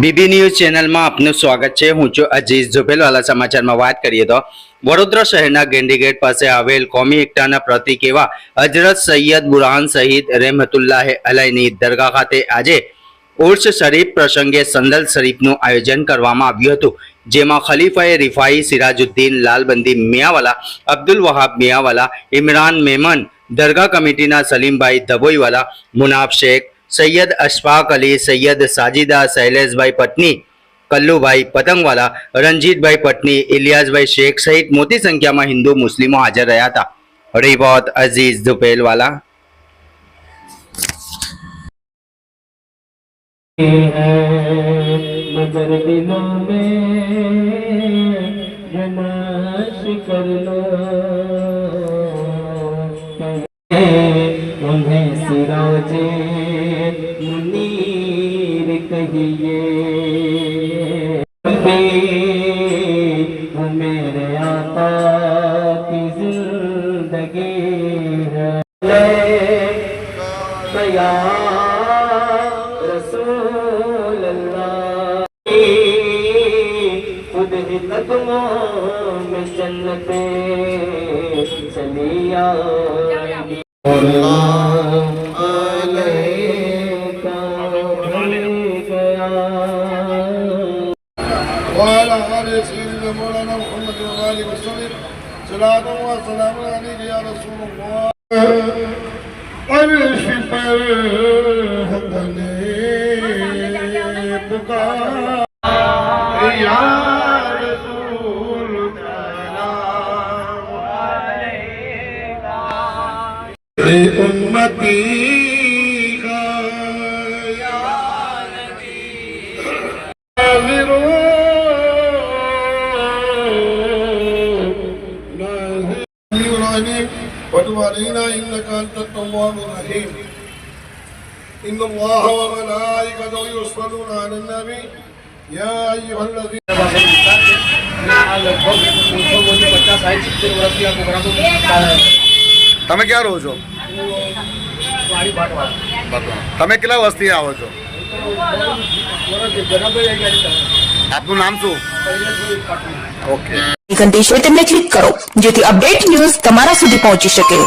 BB news ચેનલમાં આપનું સ્વાગત છે. હું છું અજીઝ ઝુપેલવાલા સમાચારમાં વાત કરીએ તો વડોદરા શહેરના ગેન્ડીગેટ પાસે આવેલ કોમી એકતાના પ્રતિક એવા હજરત સૈયદ બુરહાન સહિદ રહેમતુલ્લાહ અલાઈની દરગાહ ખાતે આજે ઉર્સ શરીફ પ્રસંગે સંદલ શરીફનું આયોજન કરવામાં આવ્યું હતું. જેમાં ખલીફાએ રિફાઈ સિરાજુદ્દીન, લાલબંદી મિયાવાલા, અબ્દુલ વહાબ મિયાવાલા, ઇમરાન મેમન, દરગાહ કમિટીના સલીમભાઈ ધબોઈવાલા, મુનાફ શેખ સૈયદ અશફાક અલી સૈયદ સાજીદા શૈલેષભાઈ પટની કલ્લુભાઈ પતંગવાલા રણજીતભાઈ પટની ઇલિયાસભાઈ શેખ સહિત મોટી સંખ્યામાં હિન્દુ મુસ્લિમો હાજર રહ્યા હતા રિપોર્ટ અઝીઝ ધુપેલવાલા है मगर दिलों में जनाश कर लो उन्हें सिराजे मुनीर कहिए भी वो मेरे आका की जिंदगी है या रसूल अल्लाह खुद ही कदमों में जन्नते चली الله عليك وعلى آل سيدنا مولانا محمد وآله وسلم صلاة وسلام عليك يا رسول الله الشفاء حقني بقاء يا لأمتي يا وتب علينا انك انت التواب الرحيم ان الله وملائكته يصلون على النبي يا ايها الذين આ લગભગ પચાસ સાઠ સિત્તેર વર્ષથી આ પ્રોગ્રામો તમે ક્યાં રહો છો વાડી ભાટવાળા તમે કેટલા વર્ષથી આવો છો? આપનું નામ શું? ઓકે ઘંટી છે તેમને ક્લિક કરો, જેથી અપડેટ ન્યૂઝ તમારા સુધી પહોંચી શકે.